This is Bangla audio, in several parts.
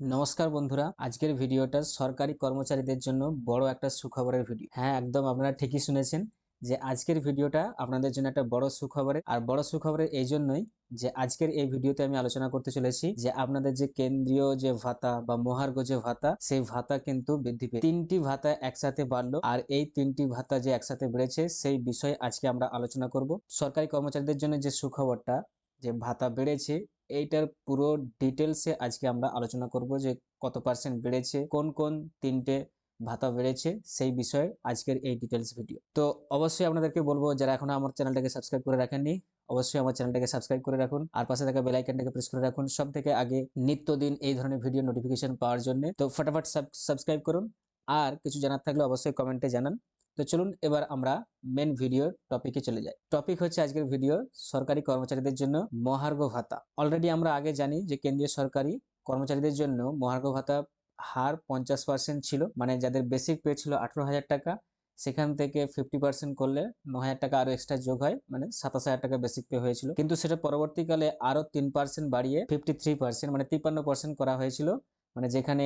নমস্কার বন্ধুরা, আজকের ভিডিওটা সরকারি কর্মচারীদের জন্য বড় একটা সুখবরের ভিডিও। হ্যাঁ একদম আপনারা ঠিকই শুনেছেন যে আজকের ভিডিওটা আপনাদের জন্য একটা বড় সুখবরের আর বড় সুখবরের এই জন্যই যে আজকের এই ভিডিওতে আমি আলোচনা করতে চলেছি যে আপনাদের যে কেন্দ্রীয় যে ভাতা বা মহার্ঘ যে ভাতা, সেই ভাতা কিন্তু বৃদ্ধি পেয়ে তিনটি ভাতা একসাথে বাড়লো। আর এই তিনটি ভাতা যে একসাথে বেড়েছে, সেই বিষয়ে আজকে আমরা আলোচনা করব। সরকারি কর্মচারীদের জন্য যে সুখবরটা, যে ভাতা বেড়েছে এইটার পুরো ডিটেলসে আজকে আমরা আলোচনা করব যে কত পার্সেন্ট বেড়েছে, কোন কোন তিনটে ভাতা বেড়েছে, সেই বিষয়ে আজকের এই ডিটেলস ভিডিও তো অবশ্যই আপনাদেরকে বলব, যারা এখনও আমার চ্যানেলটাকে সাবস্ক্রাইব করে রাখেননি, অবশ্যই আমার চ্যানেলটাকে সাবস্ক্রাইব করে রাখুন। আর পাশে থাকা বেল আইকনটাকে প্রেস করে রাখুন। সব থেকে আগে নিত্যদিন এই ধরনের ভিডিও নোটিফিকেশন পাওয়ার জন্য। তো ফটাফট সাবস্ক্রাইব করুন। আর কিছু জানার থাকলে অবশ্যই কমেন্টে জানান। তো চলুন এবার আমরা মেন ভিডিওর টপিকে চলে যাই। টপিক হচ্ছে আজকের ভিডিও সরকারি কর্মচারীদের জন্য মহার্ঘ ভাতা। অলরেডি আমরা আগে জানি যে কেন্দ্রীয় সরকারি কর্মচারীদের জন্য মহার্ঘ ভাতা হার পঞ্চাশ পার্সেন্ট ছিল মানে যাদের বেসিক পে ছিল আঠারো হাজার টাকা, সেখান থেকে ফিফটি পার্সেন্ট করলে ন হাজার টাকা আরও এক্সট্রা যোগ হয় মানে সাতাশ হাজার টাকা বেসিক পে হয়েছিল। কিন্তু সেটা পরবর্তীকালে আরও তিন পার্সেন্ট বাড়িয়ে ফিফটি থ্রি পার্সেন্ট মানে তিপ্পান্ন পার্সেন্ট করা হয়েছিল। মানে যেখানে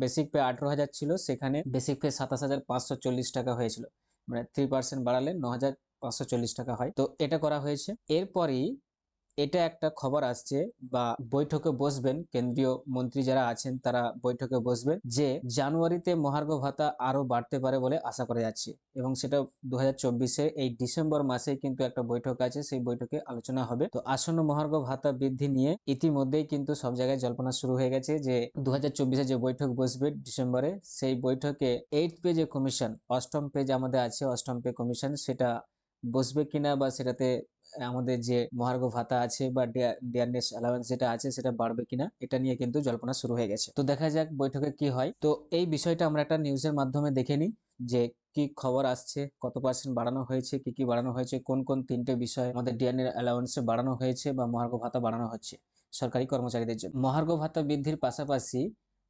বেসিক পে আঠেরো হাজার ছিল, সেখানে বেসিক পে সাতাশ হাজার পাঁচশো চল্লিশ টাকা হয়েছিল। মানে থ্রি পার্সেন্ট বাড়ালে ন হাজার পাঁচশো চল্লিশ টাকা হয়। তো এটা করা হয়েছে। এরপরই এটা একটা খবর আসছে বা বৈঠকে বসবেন কেন্দ্রীয় মন্ত্রী যারা আছেন তারা বৈঠকে বসবেন যে জানুয়ারিতে মহার্ঘ ভাতা আরও বাড়তে পারে বলে আশা করা যাচ্ছে এবং সেটা দু হাজার এই ডিসেম্বর মাসে কিন্তু একটা বৈঠক আছে, সেই বৈঠকে আলোচনা হবে। তো আসন্ন মহার্ঘ ভাতা বৃদ্ধি নিয়ে ইতিমধ্যেই কিন্তু সব জায়গায় জল্পনা শুরু হয়ে গেছে যে দু হাজার যে বৈঠক বসবে ডিসেম্বরে, সেই বৈঠকে এইট পে যে কমিশন অষ্টম পেজ আমাদের আছে, অষ্টম পে কমিশন সেটা বসবে কিনা বা সেটাতে আমাদের যে মহার্ঘ ভাতা আছে বা ডিয়ারনেস অ্যালাউন্স যেটা আছে সেটা বাড়বে কিনা, এটা নিয়ে কিন্তু জল্পনা শুরু হয়ে গেছে। তো দেখা যাক বৈঠকে কি হয়। তো এই বিষয়টা আমরা একটা নিউজের মাধ্যমে দেখে নিই যে কি খবর আসছে, কত পার্সেন্ট বাড়ানো হয়েছে, কি কি বাড়ানো হয়েছে, কোন কোন তিনটে বিষয় আমাদের ডিএনএ অ্যালাউন্সে বাড়ানো হয়েছে বা মহার্ঘ ভাতা বাড়ানো হচ্ছে সরকারি কর্মচারীদের জন্য। মহার্ঘ ভাতা বৃদ্ধির পাশাপাশি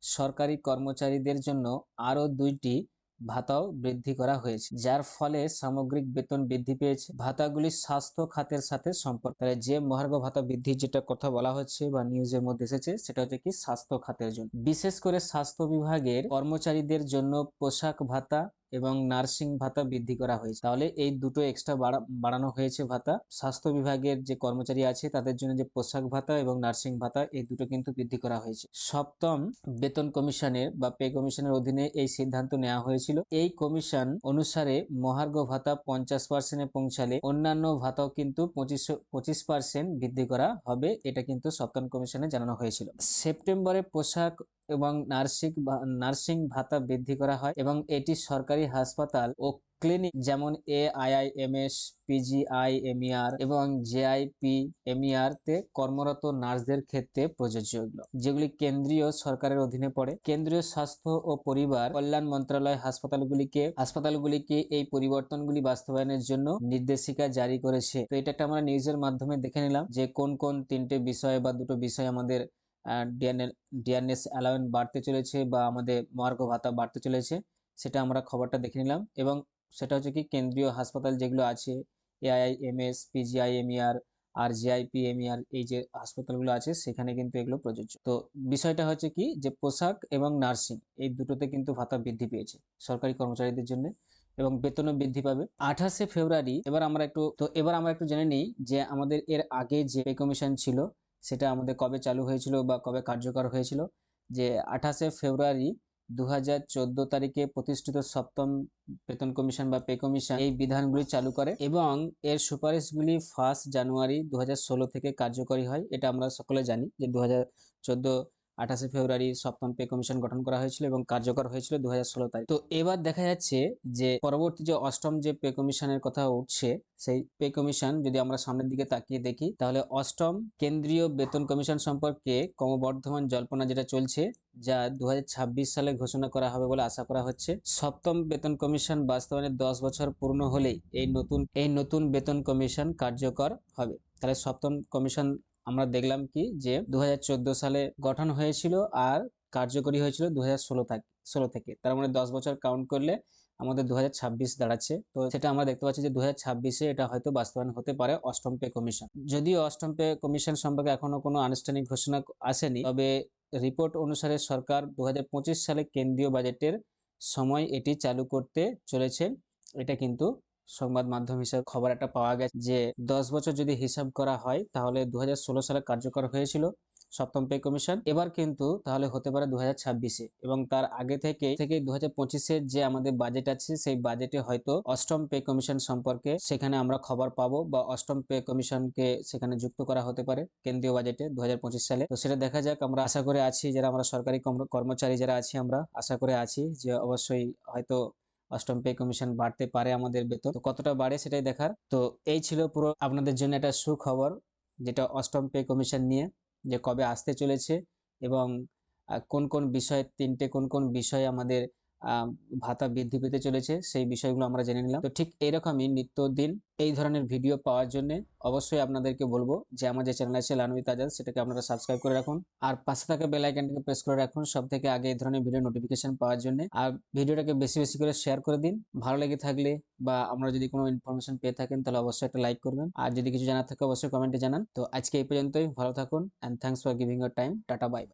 সরকারি কর্মচারীদের জন্য আরও দুইটি ভাতাও বৃদ্ধি করা হয়েছে, যার ফলে সামগ্রিক বেতন বৃদ্ধি পেয়েছে। ভাতাগুলি স্বাস্থ্য খাতের সাথে সম্পর্ক। যে মহার্ঘ ভাতা বৃদ্ধি যেটা কথা বলা হচ্ছে বা নিউজের মধ্যে এসেছে, সেটা হচ্ছে কি স্বাস্থ্য খাতের জন্য। বিশেষ করে স্বাস্থ্য বিভাগের কর্মচারীদের জন্য পোশাক ভাতা এবং নার্সিং ভাতা বৃদ্ধি করা হয়েছে। তাহলে এই দুটো এক্সট্রা বাড়ানো হয়েছে ভাতা। স্বাস্থ্য বিভাগের যে কর্মচারী আছে, তাদের জন্য যে পোশাক ভাতা এবং নার্সিং ভাতা, এই দুটো কিন্তু বৃদ্ধি করা হয়েছে। সপ্তম বেতন কমিশনের বা পে কমিশনের অধীনে এই সিদ্ধান্ত নেওয়া হয়েছিল। এই কমিশন অনুসারে মহার্ঘ ভাতা পঞ্চাশ পার্সেন্টে পৌঁছালে অন্যান্য ভাতাও কিন্তু পঁচিশ পঁচিশ পার্সেন্ট বৃদ্ধি করা হবে, এটা কিন্তু সপ্তম কমিশনে জানানো হয়েছিল। সেপ্টেম্বরে পোশাক এবং নার্সিং নার্সিং ভাতা বৃদ্ধি করা হয় এবং এটি সরকারি হাসপাতাল ও ক্লিনিক যেমন এ আইআইএমএস পিজিআইএমইআর এবং জেআইপিএমইআর তে কর্মরত নার্সদের ক্ষেত্রে প্রযোজ্য যেগুলি কেন্দ্রীয় সরকারের অধীনে পড়ে। কেন্দ্রীয় স্বাস্থ্য ও পরিবার কল্যাণ মন্ত্রণালয় হাসপাতালগুলিকে হাসপাতালগুলিকে এই পরিবর্তনগুলি বাস্তবায়নের জন্য নির্দেশিকা জারি করেছে। তো এটা একটা আমরা নিউজের মাধ্যমে দেখে নিলাম যে কোন কোন তিনটে বিষয় বা দুটো বিষয় আমাদের ডিএনএস অ্যালাউন্স বাড়তে চলেছে বা আমাদের মহার্ঘ ভাতা বাড়তে চলেছে, সেটা আমরা খবরটা দেখে নিলাম। এবং সেটা হচ্ছে কি, কেন্দ্রীয় হাসপাতাল যেগুলো আছে এআইএমএস পিজিআইএমইআর আর জিআইপিএমইআর এই যে হাসপাতালগুলো আছে, সেখানে কিন্তু এগুলো প্রযোজ্য। তো বিষয়টা হচ্ছে কি, যে পোশাক এবং নার্সিং, এই দুটোতে কিন্তু ভাতা বৃদ্ধি পেয়েছে সরকারি কর্মচারীদের জন্য এবং বেতনও বৃদ্ধি পাবে। আঠাশে ফেব্রুয়ারি, এবার আমরা একটু, তো এবার আমরা একটু জেনে নিই যে আমাদের এর আগে যে পে কমিশন ছিল সেটা আমাদের কবে চালু হয়েছিল বা কবে কার্যকর হয়েছিল? যে আঠাশে ফেব্রুয়ারি দু হাজার চোদ্দ তারিখে প্রতিষ্ঠিত সপ্তম বেতন কমিশন বা পে কমিশন এই বিধানগুলি চালু করে এবং এর সুপারিশগুলি ফার্স্ট জানুয়ারি দু হাজার ষোলো থেকে কার্যকরী হয়। এটা আমরা সকলে জানি যে দু হাজার চোদ্দ আঠাশে ফেব্রুয়ারি সপ্তম পে কমিশন গঠন করা হয়েছিল এবং কার্যকর হয়েছিল দু হাজার ষোলো তারিখ। তো এবার দেখা যাচ্ছে যে পরবর্তী যে অষ্টম যে পে কমিশনের কথা উঠছে, সেই পে কমিশন যদি আমরা সামনের দিকে তাকিয়ে দেখি, তাহলে অষ্টম কেন্দ্রীয় বেতন কমিশন সম্পর্কে ক্রমবর্ধমান জল্পনা যেটা চলছে, যা দু হাজার ছাব্বিশ সালে ঘোষণা করা হবে বলে আশা করা হচ্ছে, সপ্তম বেতন কমিশন বাস্তবায়নের দশ বছর পূর্ণ হলেই এই নতুন এই নতুন বেতন কমিশন কার্যকর হবে। তাহলে সপ্তম কমিশন আমরা দেখলাম কি যে দু হাজার চোদ্দ সালে গঠন হয়েছিল আর কার্যকরী হয়েছিল দু থেকে ষোলো থেকে। তার মানে দশ বছর কাউন্ট করলে আমাদের দু হাজার ছাব্বিশ দাঁড়াচ্ছে। তো সেটা আমরা দেখতে পাচ্ছি যে দু ছাব্বিশে এটা হয়তো বাস্তবায়ন হতে পারে অষ্টম পে কমিশন। যদিও অষ্টম পে কমিশন সম্পর্কে এখনও কোনো আনুষ্ঠানিক ঘোষণা আসেনি, তবে রিপোর্ট অনুসারে সরকার দু হাজার পঁচিশ সালে কেন্দ্রীয় বাজেটের সময় এটি চালু করতে চলেছে। এটা কিন্তু সংবাদ মাধ্যম হিসেবে খবর একটা পাওয়া গেছে যে, দশ বছর যদি হিসাব করা হয়, তাহলে দুহাজার ষোলো সালে কার্যকর হয়েছিল সপ্তম পে কমিশন। এবার কিন্তু তাহলে হতে পারে দু ছাব্বিশে এবং তার আগে থেকে থেকে দু হাজার যে আমাদের বাজেট আছে, সেই বাজেটে হয়তো অষ্টম পে কমিশন সম্পর্কে সেখানে আমরা খবর পাবো বা অষ্টম পে কমিশনকে সেখানে যুক্ত করা হতে পারে কেন্দ্রীয় বাজেটে দু হাজার পঁচিশ সালে। তো সেটা দেখা যাক, আমরা আশা করে আছি যারা আমরা সরকারি কর্মচারী যারা আছি, আমরা আশা করে আছি যে অবশ্যই হয়তো অষ্টম পে কমিশন বাড়তে পারে আমাদের বেতন। তো কতটা বাড়ে সেটাই দেখার। তো এই ছিল পুরো আপনাদের জন্য একটা সুখবর, যেটা অষ্টম পে কমিশন নিয়ে, যে কবে আসতে চলেছে এবং কোন কোন বিষয়ে, তিনটে কোন কোন বিষয়ে আমাদের ভাতা বৃদ্ধি পেতে চলেছে, সেই বিষয়গুলো আমরা জেনে নিলাম। তো ঠিক এরকমই নিত্যদিন এই ধরনের ভিডিও পাওয়ার জন্য অবশ্যই আপনাদেরকে বলব যে আমার যে চ্যানেল আছে লানবিত আজাদ, সেটাকে আপনারা সাবস্ক্রাইব করে রাখুন। আর পাশে থাকা বেল আইকনটাকে প্রেস করে রাখুন সব থেকে আগে এই ধরনের ভিডিও নোটিফিকেশন পাওয়ার জন্য। আর ভিডিওটাকে বেশি বেশি করে শেয়ার করে দিন। ভালো লেগে থাকলে বা আমরা যদি কোনো ইনফরমেশন পেয়ে থাকেন, তাহলে অবশ্যই একটা লাইক করবেন। আর যদি কিছু জানার থাকে, অবশ্যই কমেন্টে জানান। তো আজকে এই পর্যন্তই, ভালো থাকুন and thanks for giving your time tata bye